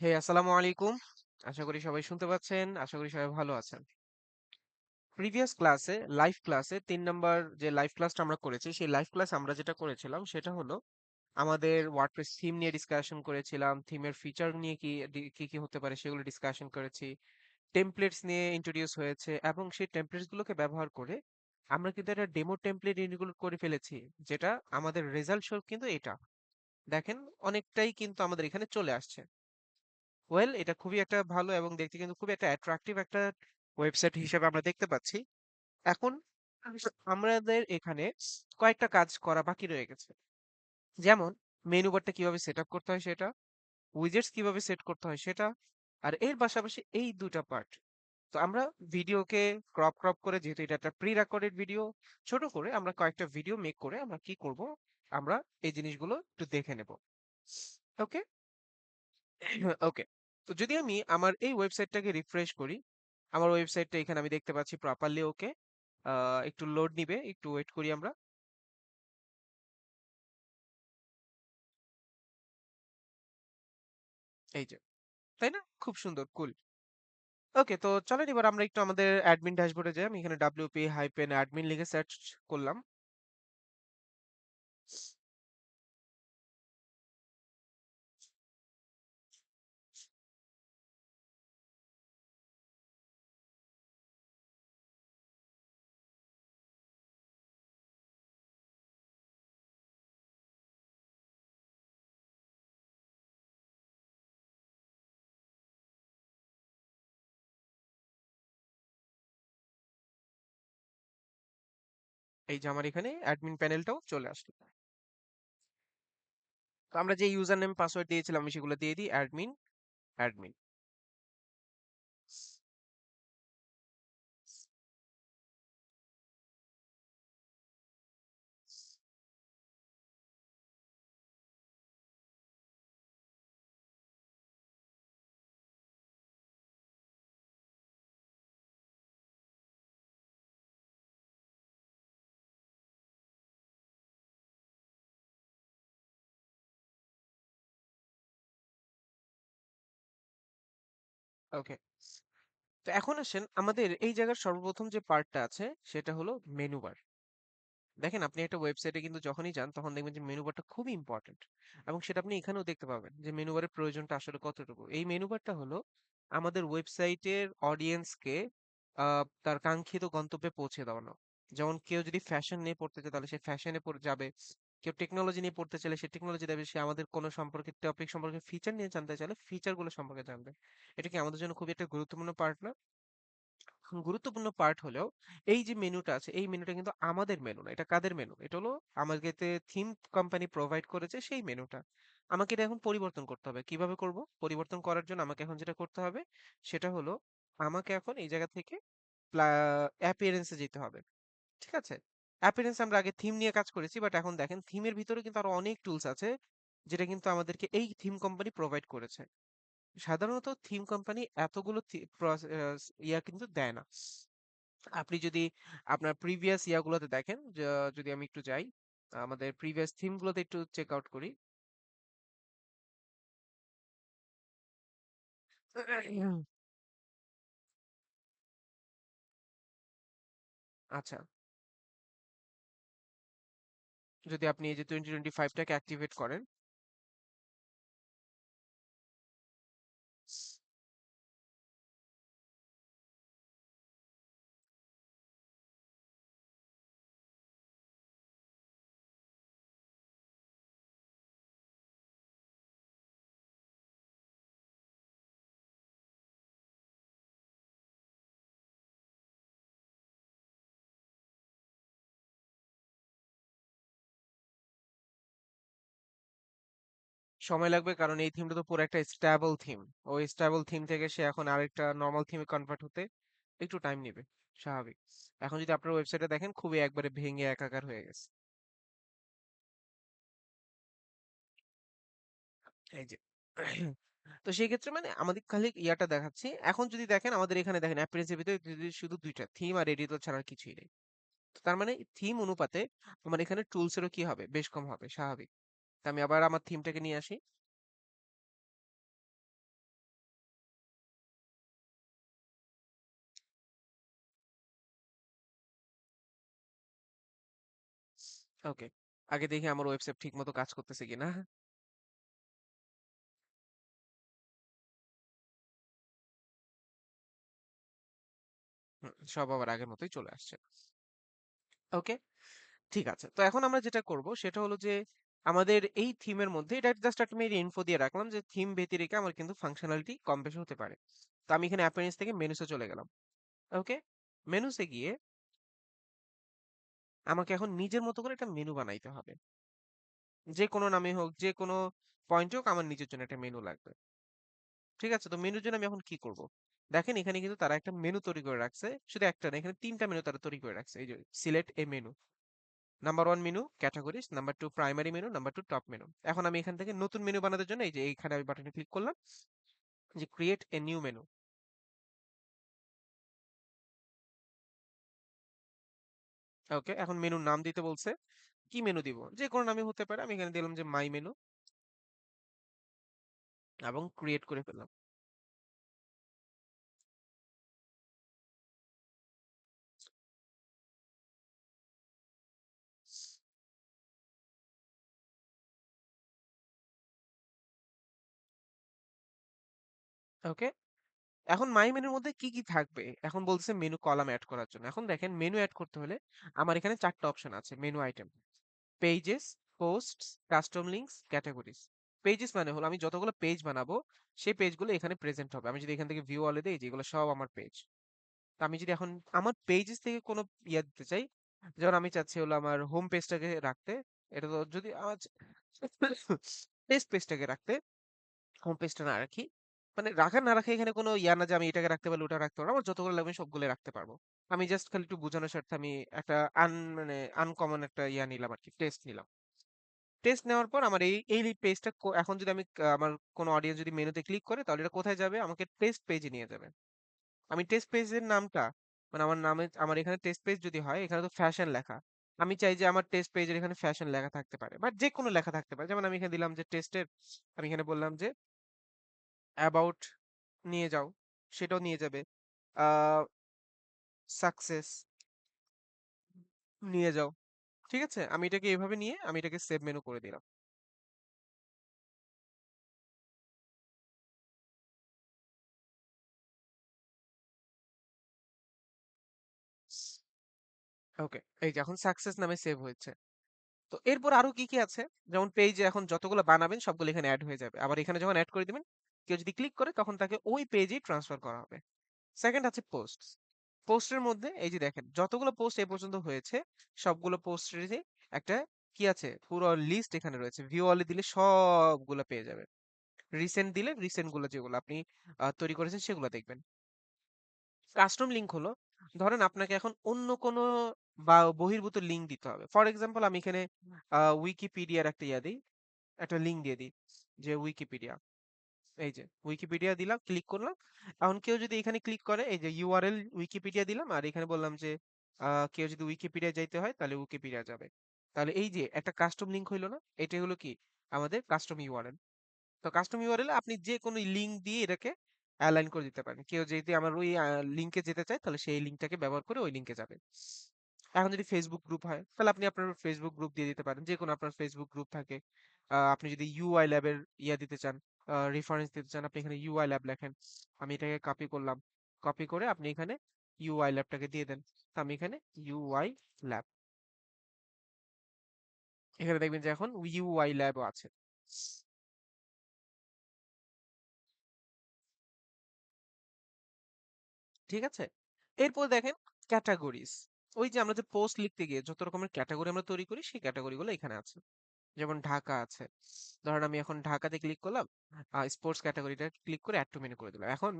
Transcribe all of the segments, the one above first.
হে, আসসালামু আলাইকুম। আশা করি সবাই শুনতে পাচ্ছেন, আশা করি সবাই ভালো আছেন। প্রিভিয়াস ক্লাসে, লাইভ ক্লাসে তিন নম্বর যে লাইভ ক্লাসটা আমরা করেছি, সেই লাইভ ক্লাস আমরা যেটা করেছিলাম সেটা হলো আমাদের ওয়ার্ডপ্রেস থিম নিয়ে ডিসকাশন করেছিলাম থিমের ফিচার নিয়ে কি কি কি হতে পারে সেগুলো ডিসকাশন করেছি টেমপ্লেটস নিয়ে ইন্ট্রোডিউস হয়েছে এবং সেই টেমপ্লেটস গুলোকে ব্যবহার করে আমরা কিন্তু একটা ডেমো টেমপ্লেট ইনক্লুড করে ফেলেছি, যেটা আমাদের রেজাল্ট কিন্তু এটা। দেখেন, অনেকটাই কিন্তু আমাদের এখানে চলে আসছে। ওয়েল এটা খুবই একটা ভালো এবং দেখতে কিন্তু খুবই একটা অ্যাট্রাকটিভ একটা ওয়েবসাইট হিসেবে আমরা দেখতে পাচ্ছি। এখন আমাদের এখানে কয়েকটা কাজ করা বাকি রয়ে গেছে। যেমন মেনু বারটা কীভাবে সেট আপ করতে হয় সেটা উইজেটস কীভাবে সেট করতে হয় সেটা আর এর পাশাপাশি এই দুটা পার্ট তো আমরা ভিডিওকে ক্রপ ক্রপ করে যেহেতু এটা একটা প্রি রেকর্ডেড ভিডিও ছোট করে আমরা কয়েকটা ভিডিও মেক করে আমরা কি করব? আমরা এই জিনিসগুলো একটু দেখে নেব। ওকে ওকে তো যদি আমি আমার এই ওয়েবসাইটটাকে রিফ্রেশ করি, আমার ওয়েবসাইটটা এখানে আমি দেখতে পাচ্ছি প্রপারলি ওকে একটু লোড নিবে, একটু ওয়েট করি আমরা। এই যে, তাই না? খুব সুন্দর কুল ওকে তো চলেন এবার আমরা একটু আমাদের অ্যাডমিন ড্যাশবোর্ডে যাই। আমি এখানে ডাব্লিউপি হাইপেন অ্যাডমিন লিখে সার্চ করলাম। এই যে আমার এখানে অ্যাডমিন প্যানেলটাও চলে আসলো। তো আমরা যে ইউজার নেম পাসওয়ার্ড দিয়েছিলাম, আমি সেগুলো দিয়ে দিই অ্যাডমিন অ্যাডমিন ওকে তো এখন আসেন, আমাদের এই জায়গার সর্বপ্রথম যে পার্টটা আছে, সেটা হলো মেনু বার দেখেন, আপনি একটা ওয়েবসাইটে কিন্তু যখনই যান, তখন দেখবেন যে মেনু বারটা খুবই ইম্পর্টেন্ট এবং সেটা আপনি এখানেও দেখতে পাবেন যে মেনু বারের প্রয়োজনটা আসলে কতটুকু। এই মেনু বারটা হলো আমাদের ওয়েবসাইটের অডিয়েন্সকে তার কাঙ্ক্ষিত গন্তব্যে পৌঁছে দেওয়ানো। যেমন কেউ যদি ফ্যাশন নিয়ে পড়তে চায়, তাহলে সে ফ্যাশনে যাবে। কেউ টেকনোলজি নিয়ে পড়তে চাইলে সে টেকনোলজি যাবে সে আমাদের কোনো সম্পর্কে টপিক সম্পর্কে ফিচার নিয়ে জানতে চাইলে ফিচারগুলো সম্পর্কে জানবে। এটা কি আমাদের জন্য খুবই একটা গুরুত্বপূর্ণ পার্ট না? গুরুত্বপূর্ণ পার্ট হলেও এই যে মেনুটা আছে, এই মেনুটা কিন্তু আমাদের মেনু না, এটা কাদের মেনু এটা হলো আমাকে থিম কোম্পানি প্রোভাইড করেছে সেই মেনুটা আমাকে এটা এখন পরিবর্তন করতে হবে। কীভাবে করব? পরিবর্তন করার জন্য আমাকে এখন যেটা করতে হবে, সেটা হলো আমাকে এখন এই জায়গা থেকে অ্যাপিয়ারেন্সে যেতে হবে। ঠিক আছে? অ্যাপিয়ারেন্স আমরা আগে থিম নিয়ে কাজ করেছি বাট এখন দেখেন থিমের ভিতরে কিন্তু আরও অনেক টুলস আছে, যেটা কিন্তু আমাদেরকে এই থিম কোম্পানি প্রোভাইড করেছে। সাধারণত থিম কোম্পানি এতগুলো ইয়া কিন্তু দেয় না। আপনি যদি আপনার প্রিভিয়াস ইয়াগুলোতে দেখেন যদি আমি একটু যাই, আমাদের প্রিভিয়াস থিমগুলোতে একটু চেক আউট করি। আচ্ছা। যদি আপনি এই যে টোয়েন্টি টোয়েন্টি ফাইভটাকে অ্যাক্টিভেট করেন সময় লাগবে কারণ এই থিমটা তো পুরো একটা স্ট্যাবল থিম ওই স্ট্যাবল থিম থেকে সে এখন আরেকটা নর্মাল থিমে কনভার্ট হতে একটু টাইম নেবে, স্বাভাবিক। এখন যদি আপনার ওয়েবসাইটে দেখেন, খুবই একবারে ভেঙে একাকার হয়ে গেছে। এই যে, তো সেই ক্ষেত্রে মানে আমাদের খালি ইয়াটা দেখাচ্ছি। এখন যদি দেখেন, আমাদের এখানে দেখেন অ্যাপিয়ারেন্সের ভিতরে শুধু দুইটা থিম আর এডিটর ছাড়া কিছুই নেই। তো তার মানে থিম অনুপাতে আমার এখানে টুলসেরও কি হবে? বেশ কম হবে, স্বাভাবিক। আমি আবার আমার থিমটাকে নিয়ে আসি। ওকে আগে দেখি আমার ওয়েবসাইট ঠিক মতো কাজ করতেছে কিনা। সব আবার আগের মতোই চলে আসছে। ওকে ঠিক আছে। তো এখন আমরা যেটা করব সেটা হলো যে আমাদের এই থিমের মধ্যে এটা জাস্ট একটা আমি ইনফো দিয়ে রাখলাম যে থিম ব্যতিরেকে আমার কিন্তু ফাংশনালিটি কম বেশি হতে পারে। তো আমি এখানে অ্যাপিয়ারেন্স থেকে মেনুসে চলে গেলাম। ওকে? মেনুসে গিয়ে আমাকে এখন নিজের মতো করে একটা মেনু বানাইতে হবে। যে কোনো নামে হোক, যে কোনো পয়েন্টে হোক আমার নিজের জন্য একটা মেনু লাগবে। ঠিক আছে? তো মেনুর জন্য আমি এখন কি করব? দেখেন এখানে কিন্তু তারা একটা মেনু তৈরি করে রাখছে। শুধু একটা না, এখানে তিনটা মেনু তারা তৈরি করে রাখছে। এই যে select a menu. Number one menu categories, number two primary menu, number two top menu. এখন আমি এখান থেকে নতুন মেনু বানানোর জন্য এই যে এইখানে আমি বাটনে ক্লিক করলাম যে create a new menu. Okay, এখন মেনুর নাম দিতে বলছে। কি মেনু দিব? যে কোনো নামই হতে পারে। আমি এখানে দিলাম যে মাই মেনু এবং ক্রিয়েট করে ফেললাম। ওকে? এখন মাই মেনুর মধ্যে কি, কি থাকবে? এখন বলতেছে মেনু কলাম এড করার জন্য। এখন দেখেন মেনু এড করতে হলে আমার এখানে ৪ টা অপশন আছে menu item. Pages, posts, custom links, categories. Pages মানে হলো আমি যতগুলো পেজ বানাবো সেই পেজগুলো এখানে প্রেজেন্ট হবে। আমি যদি এখান থেকে ভিউ অলে দেই যেগুলো সব আমার পেজ। তো আমি যদি এখন আমার পেজেস থেকে কোনো ইয়ে দিতে চাই, যেমন আমি চাচ্ছি হলো আমার হোম পেজটাকে রাখতে। এটা তো যদি আমার টেস্ট পেজটাকে রাখতে হোম পেজটা না রাখি। মানে রাখা না রাখা এখানে কোনো ইয়া না যে আমি এটাকে রাখতে পারলে ওটা রাখতে পারব আমার যতগুলো লাগবে সবগুলো রাখতে পারব। আমি জাস্ট খালি একটু বোঝানোর স্বার্থে আমি একটা আন মানে আনকমন একটা ইয়া নিলাম আর কি টেস্ট নিলাম। টেস্ট নেওয়ার পর আমার এই, এই পেজটা এখন যদি আমি আমার কোনো অডিয়েন্স যদি মেনুতে ক্লিক করে তাহলে এটা কোথায় যাবে? আমাকে টেস্ট পেজে নিয়ে যাবে। আমি টেস্ট পেজের নামটা মানে আমার নামে আমার এখানে টেস্ট পেজ যদি হয় এখানে তো ফ্যাশন লেখা। আমি চাই যে আমার টেস্ট পেজের এখানে ফ্যাশন লেখা থাকতে পারে। বাট যেকোনো লেখা থাকতে পারে। যেমন আমি এখানে দিলাম যে টেস্টের আমি এখানে বললাম যে অ্যাবাউট নিয়ে যাও। সেটাও নিয়ে যাবে। সাকসেস নিয়ে যাও। ঠিক আছে? আমি এটাকে এভাবে নিয়ে আমি এটাকে সেভ মেনু করে দিলাম। ওকে। এই যে এখন সাকসেস নামে সেভ হয়েছে। তো এরপর আরও কি, কি আছে? যেমন পেজে এখন যতগুলো বানাবেন সবগুলো এখানে এড হয়ে যাবে। আবার এখানে যখন এড করে দিবেন, কেউ যদি ক্লিক করে তখন তাকে ওই পেজেই ট্রান্সফার করা হবে। সেকেন্ড আছে পোস্টস। পোস্টের মধ্যে এই যে দেখেন, যতগুলো পোস্ট এ পর্যন্ত হয়েছে, সবগুলো পোস্টেরই একটা কি আছে? পুরো লিস্ট এখানে রয়েছে। ভিউ অল দিলে সবগুলা পেয়ে যাবেন। রিসেন্ট দিলে রিসেন্টগুলো যেগুলো আপনি তৈরি করেছেন সেগুলো দেখবেন। কাস্টম লিঙ্ক হলো, ধরেন আপনাকে এখন অন্য কোনো বা বহির্ভূত লিঙ্ক দিতে হবে। ফর এক্সাম্পল আমি এখানে উইকিপিডিয়ার একটা ইয়া দিই, একটা লিঙ্ক দিয়ে দিই, যে উইকিপিডিয়া। এই যে উইকিপিডিয়া দিলাম, ক্লিক করলাম। এখন কেউ যদি এখানে ক্লিক করে এই যে ইউআরএল উইকিপিডিয়া দিলাম আর এখানে বললাম যে কেউ যদি উইকিপিডিয়া যাইতে হয় তাহলে উইকিপিডিয়া যাবে। তাহলে এই যে একটা কাস্টম লিঙ্ক হইল না? এটাই হলো কি? আমাদের কাস্টম ইউআরএল। তো কাস্টম ইউআরএল আপনি যে কোনো লিঙ্ক দিয়ে এটাকে অ্যালাইন করে দিতে পারেন। কেউ যদি আমার ওই লিঙ্কে যেতে চায় তাহলে সেই লিঙ্কটাকে ব্যবহার করে ওই লিঙ্কে যাবে। এখন যদি ফেসবুক গ্রুপ হয় তাহলে আপনি আপনার ফেসবুক গ্রুপ দিয়ে দিতে পারেন। যেকোনো আপনার ফেসবুক গ্রুপ থাকে। আপনি যদি UI ল্যাব এর ইয়া দিতে চান, রেফারেন্স দিতে চান, আপনি এখানে UI ল্যাব লেখেন। আমি এটাকে কপি করলাম। কপি করে আপনি এখানে UI ল্যাবটাকে দিয়ে দেন। তো আমি এখানে UI ল্যাব। এখানে দেখবেন যে এখন UI ল্যাবও আছে। ঠিক আছে? এরপর দেখেন ক্যাটাগরিজ ওই যে আমরা যে পোস্ট লিখতে গিয়ে যত রকমের ক্যাটাগরি আমরা তৈরি করি, সেই ক্যাটেগরি গুলো এখানে আছে। যেমন ঢাকা আছে। ধরেন আমি এখন ঢাকাতে ক্লিক করলাম। স্পোর্টস ক্যাটেগরিটা ক্লিক করে এড টু মেনু করে দিলাম। এখন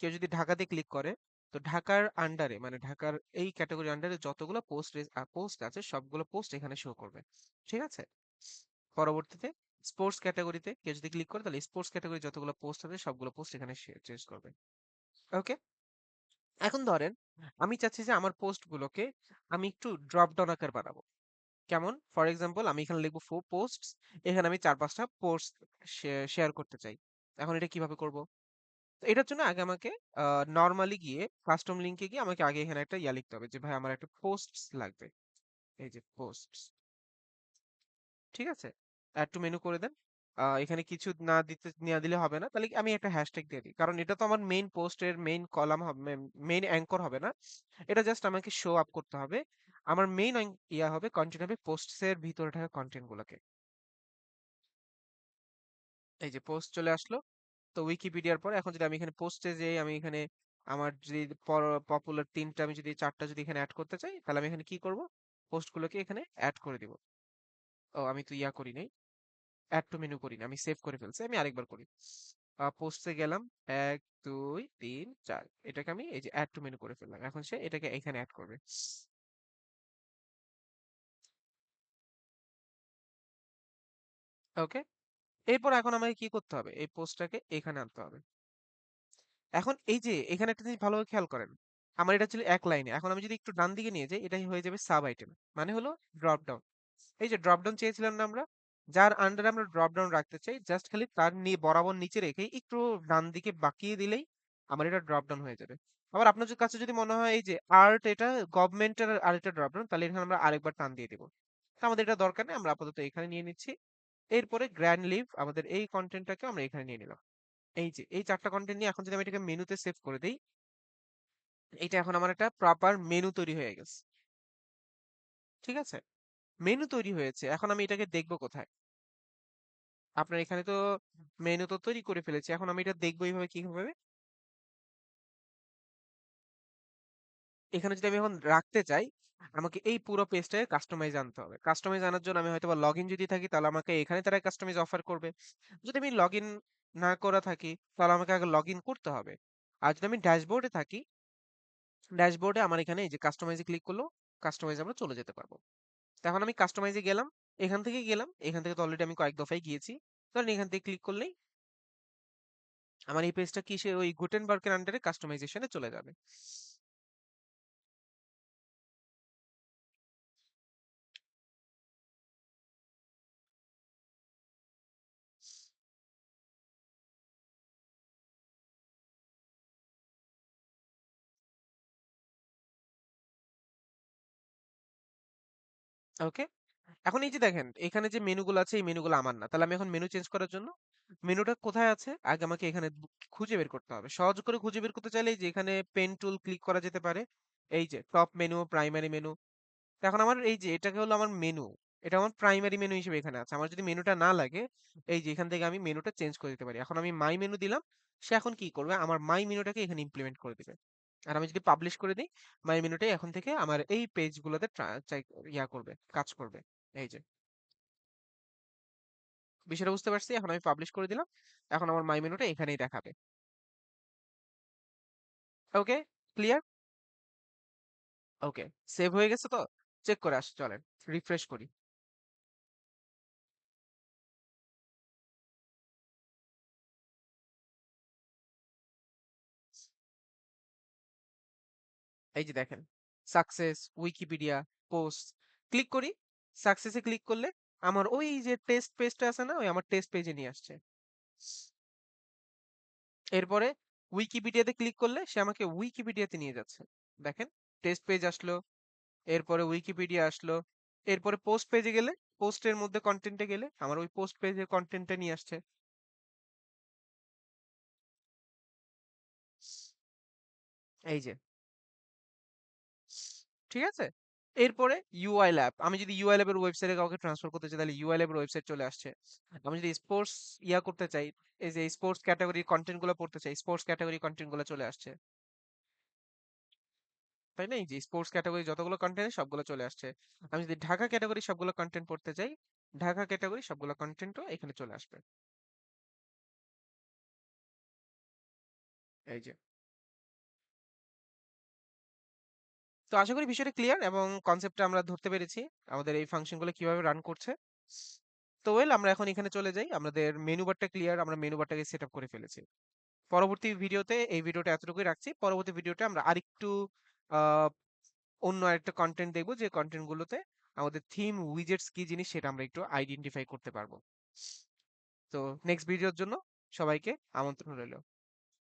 কেউ যদি ঢাকাতে ক্লিক করে, তো ঢাকার আন্ডারে মানে ঢাকার এই ক্যাটেগরির আন্ডারে যতগুলো পোস্ট পোস্ট আছে, সবগুলো পোস্ট এখানে শো করবে। ঠিক আছে? পরবর্তীতে স্পোর্টস ক্যাটাগরিতে কেউ যদি ক্লিক করে, তাহলে স্পোর্টস ক্যাটেগরি যতগুলো পোস্ট আছে, সবগুলো পোস্ট এখানে চেঞ্জ করবে। ওকে? এখন ধরেন, আমি চাচ্ছি যে আমার পোস্ট গুলোকে আমি একটু ড্রপ ডাউন আকার বানাবো। কেমন? ফর এক্সাম্পল আমি এখানে লিখব ফো পোস্টস এখানে আমি ৪-৫ টা পোস্ট শেয়ার করতে চাই। এখন এটা কীভাবে করব? তো এটার জন্য আগে আমাকে নরমালি গিয়ে কাস্টম এ গিয়ে আমাকে আগে এখানে একটা ইয়া লিখতে হবে যে, ভাই, আমার একটা পোস্টস লাগবে। এই যে পোস্টস। ঠিক আছে অ্যাড টু মেনু করে দেন এখানে কিছু না দিতে, না দিলে হবে না তাহলে আমি একটা হ্যাশট্যাগ দিয়ে দিই কারণ এটা তো আমার মেইন পোস্টের মেইন কলাম হবে মেইন অ্যাঙ্কর হবে না এটা জাস্ট আমাকে শো আপ করতে হবে আমার মেইন ইয়া হবে কন্টেন্ট হবে পোস্টসের ভিতরে থাকা কন্টেন্ট গুলোকে। এই যে পোস্ট চলে আসলো, তো উইকিপিডিয়ার পর এখন যদি আমি এখানে পোস্টে যে আমি এখানে আমার যদি পপুলার তিনটা আমি যদি চারটা যদি এখানে অ্যাড করতে চাই, তাহলে আমি এখানে কি করব? পোস্টগুলোকে এখানে অ্যাড করে দিব। ও, আমি তো ইয়া করি নাই। অ্যাড টু মেনু করি না, আমি সেভ করে ফেলছি, আমি আরেকবার করি। পোস্টে গেলাম, এক, দুই, তিন, চার, এটাকে আমি এই যে অ্যাড টু মেনু করে ফেললাম। এখন সে এটাকে এখানে অ্যাড করবে। ওকে? এরপর এখন আমাকে কি করতে হবে? এই পোস্টটাকে এখানে আনতে হবে। এখন এই যে, এখানে একটা জিনিস ভালোভাবে খেয়াল করেন। আমার এটা ছিল এক লাইনে। এখন আমি যদি একটু ডান দিকে নিয়ে যাই, এটাই হয়ে যাবে সাব আইটেম। মানে হলো ড্রপ ডাউন এই যে ড্রপ ডাউন চেয়েছিলাম না আমরা? যার আন্ডারে আমরা ড্রপ ডাউন রাখতে চাই জাস্ট খালি তার বরাবর নিচে রেখে একটু ডান দিকে বাঁকিয়ে দিলেই আমার এটা ড্রপ ডাউন হয়ে যাবে। আবার আপনার কাছে যদি মনে হয় এই যে আর্ট এটা গভর্নমেন্টের আরেকটা ড্রপ ডাউন তাহলে এখানে আমরা আরেকবার টান দিয়ে দিব। আমাদের এটা দরকার নেই, আমরা আপাতত এখানে নিয়ে নিচ্ছি। এরপরে গ্র্যান্ড লিভ আমাদের এই কন্টেন্টটাকে আমরা এখানে নিয়ে নিলাম। এই যে, এই চারটা কন্টেন্ট নিয়ে এখন যদি আমি এটাকে মেনুতে সেভ করে দিই, এটা এখন আমার একটা প্রপার মেনু তৈরি হয়ে গেছে। ঠিক আছে? মেনু তৈরি হয়েছে। এখন আমি এটাকে দেখব কোথায়? আপনার এখানে তো মেনু তো তৈরি করে ফেলেছি। এখন আমি এটা দেখব এইভাবে, কীভাবে? এখানে যদি আমি এখন রাখতে চাই আমাকে এই পুরো পেজটাকে কাস্টমাইজ আনতে হবে। কাস্টমাইজ আনার জন্য আমি হয়তো বা লগ যদি থাকি, তাহলে আমাকে এখানে তারা কাস্টমাইজ অফার করবে। যদি আমি লগ না করা থাকি, তাহলে আমাকে আগে লগ করতে হবে। আর যদি আমি ড্যাশবোর্ডে থাকি ড্যাশবোর্ডে আমার এখানে এই যে কাস্টমাইজে ক্লিক করল কাস্টমাইজ আমরা চলে যেতে পারব। তো এখন আমি কাস্টমাইজে গেলাম, এখান থেকে গেলাম, এখান থেকে তো অলরেডি আমি কয়েক দফায় গিয়েছি। ধরেন এখান থেকে ক্লিক করলেই আমার এই পেজটা কি সে ওই গুটেনবার্গের আন্ডারে কাস্টমাইজেশনে চলে যাবে। ওকে? এখন এই যে দেখেন, এখানে যে মেনুগুলো আছে, এই মেনুগুলো আমার না। তাহলে আমি এখন মেনু চেঞ্জ করার জন্য মেনুটা কোথায় আছে? আগে আমাকে এখানে খুঁজে বের করতে হবে। সহজ করে খুঁজে বের করতে চাইলে যে এখানে পেন টুল ক্লিক করা যেতে পারে। এই যে টপ মেনু প্রাইমারি মেনু এখন আমার এই যে এটাকে হলো আমার মেনু এটা আমার প্রাইমারি মেনু হিসেবে এখানে আছে। আমার যদি মেনুটা না লাগে, এই যে এখান থেকে আমি মেনুটা চেঞ্জ করে দিতে পারি। এখন আমি মাই মেনু দিলাম, সে এখন কি করবে? আমার মাই মেনুটাকে এখানে ইমপ্লিমেন্ট করে দিবে। আর আমি যদি পাবলিশ করে দিই মাই মেনুটাই এখন থেকে আমার এই পেজগুলোতে ইয়া করবে, কাজ করবে, এই যে। বিষয়টা বুঝতে পারছি, এখন আমি পাবলিশ করে দিলাম, এখন আমার মাই মেনুটা এখানেই দেখাবে। ওকে ক্লিয়ার ওকে সেভ হয়ে গেছে তো? চেক করে আসি, চলেন রিফ্রেশ করি। এই যে দেখেন সাকসেস উইকিপিডিয়া পোস্ট ক্লিক করি সাকসেসে ক্লিক করলে আমার ওই যে টেস্ট পেজটা আছে না, ওই আমার টেস্ট পেজে নিয়ে আসছে। এরপরে উইকিপিডিয়াতে ক্লিক করলে সে আমাকে উইকিপিডিয়াতে নিয়ে যাচ্ছে। দেখেন টেস্ট পেজ আসলো, এরপরে উইকিপিডিয়া আসলো, এরপরে পোস্ট পেজে গেলে পোস্টের মধ্যে কন্টেন্টে গেলে আমার ওই পোস্ট পেজের কন্টেন্টটা নিয়ে আসছে। এই যে। ঠিক আছে? এরপরে ইউআই ল্যাব আমি যদি ইউআই ল্যাবের ওয়েবসাইটে কাউকে ট্রান্সফার করতে চাই, তাহলে ইউআই ল্যাবের ওয়েবসাইট চলে আসছে। আমি যদি স্পোর্টস ইয়া করতে চাই, এই যে স্পোর্টস ক্যাটাগরি কন্টেন্টগুলো পড়তে চাই স্পোর্টস ক্যাটাগরি কন্টেন্টগুলো চলে আসছে। তাই না? যে স্পোর্টস ক্যাটাগরি যতগুলো কন্টেন্ট সবগুলো চলে আসছে। আমি যদি ঢাকা ক্যাটাগরি সবগুলো কন্টেন্ট পড়তে চাই, ঢাকা ক্যাটাগরি সবগুলো কন্টেন্টও এখানে চলে আসবে। এই যে। তো আশা করি বিষয়টা ক্লিয়ার এবং কনসেপ্টটা আমরা ধরতে পেরেছি। আমাদের এই ফাংশনগুলো কীভাবে রান করছে। তো ওয়েল আমরা এখন এখানে চলে যাই। আমাদের মেনু বারটা ক্লিয়ার আমরা মেনু বারটাকে সেট করে ফেলেছি। পরবর্তী ভিডিওতে এই ভিডিওটা এতটুকুই রাখছি। পরবর্তী ভিডিওতে আমরা আরেকটু অন্য আরেকটা কন্টেন্ট দেখব। যে কন্টেন্ট গুলোতে আমাদের থিম উইজেটস কি জিনিস সেটা আমরা একটু আইডেন্টিফাই করতে পারব। তো নেক্সট ভিডিওর জন্য সবাইকে আমন্ত্রণ রইল।